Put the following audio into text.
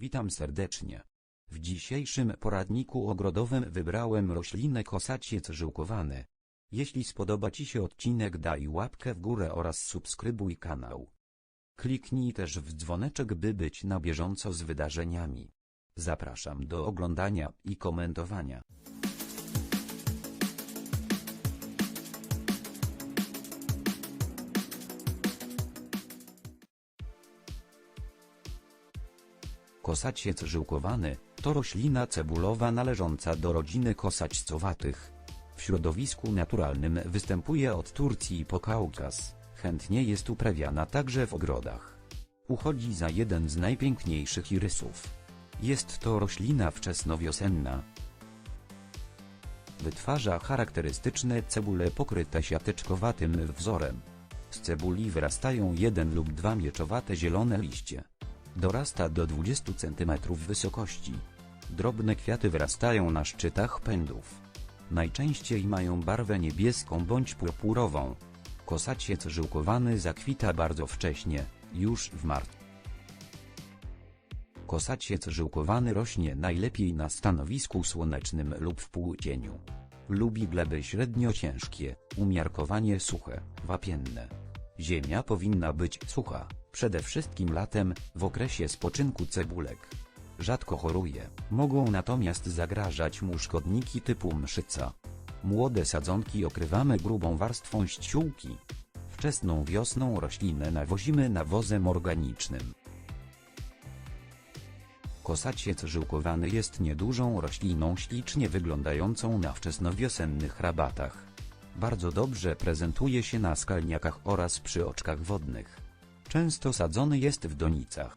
Witam serdecznie. W dzisiejszym poradniku ogrodowym wybrałem roślinę kosaciec żyłkowany. Jeśli spodoba Ci się odcinek daj łapkę w górę oraz subskrybuj kanał. Kliknij też w dzwoneczek by być na bieżąco z wydarzeniami. Zapraszam do oglądania i komentowania. Kosaciec żyłkowany to roślina cebulowa należąca do rodziny kosaćcowatych. W środowisku naturalnym występuje od Turcji po Kaukaz, chętnie jest uprawiana także w ogrodach. Uchodzi za jeden z najpiękniejszych irysów. Jest to roślina wczesnowiosenna. Wytwarza charakterystyczne cebule pokryte siateczkowatym wzorem. Z cebuli wyrastają jeden lub dwa mieczowate zielone liście. Dorasta do 20 cm wysokości. Drobne kwiaty wyrastają na szczytach pędów. Najczęściej mają barwę niebieską bądź purpurową. Kosaciec żyłkowany zakwita bardzo wcześnie, już w marcu. Kosaciec żyłkowany rośnie najlepiej na stanowisku słonecznym lub w półcieniu. Lubi gleby średnio ciężkie, umiarkowanie suche, wapienne. Ziemia powinna być sucha, przede wszystkim latem, w okresie spoczynku cebulek. Rzadko choruje, mogą natomiast zagrażać mu szkodniki typu mszyca. Młode sadzonki okrywamy grubą warstwą ściółki. Wczesną wiosną roślinę nawozimy nawozem organicznym. Kosaciec żyłkowany jest niedużą rośliną ślicznie wyglądającą na wczesnowiosennych rabatach. Bardzo dobrze prezentuje się na skalniakach oraz przy oczkach wodnych. Często sadzony jest w donicach.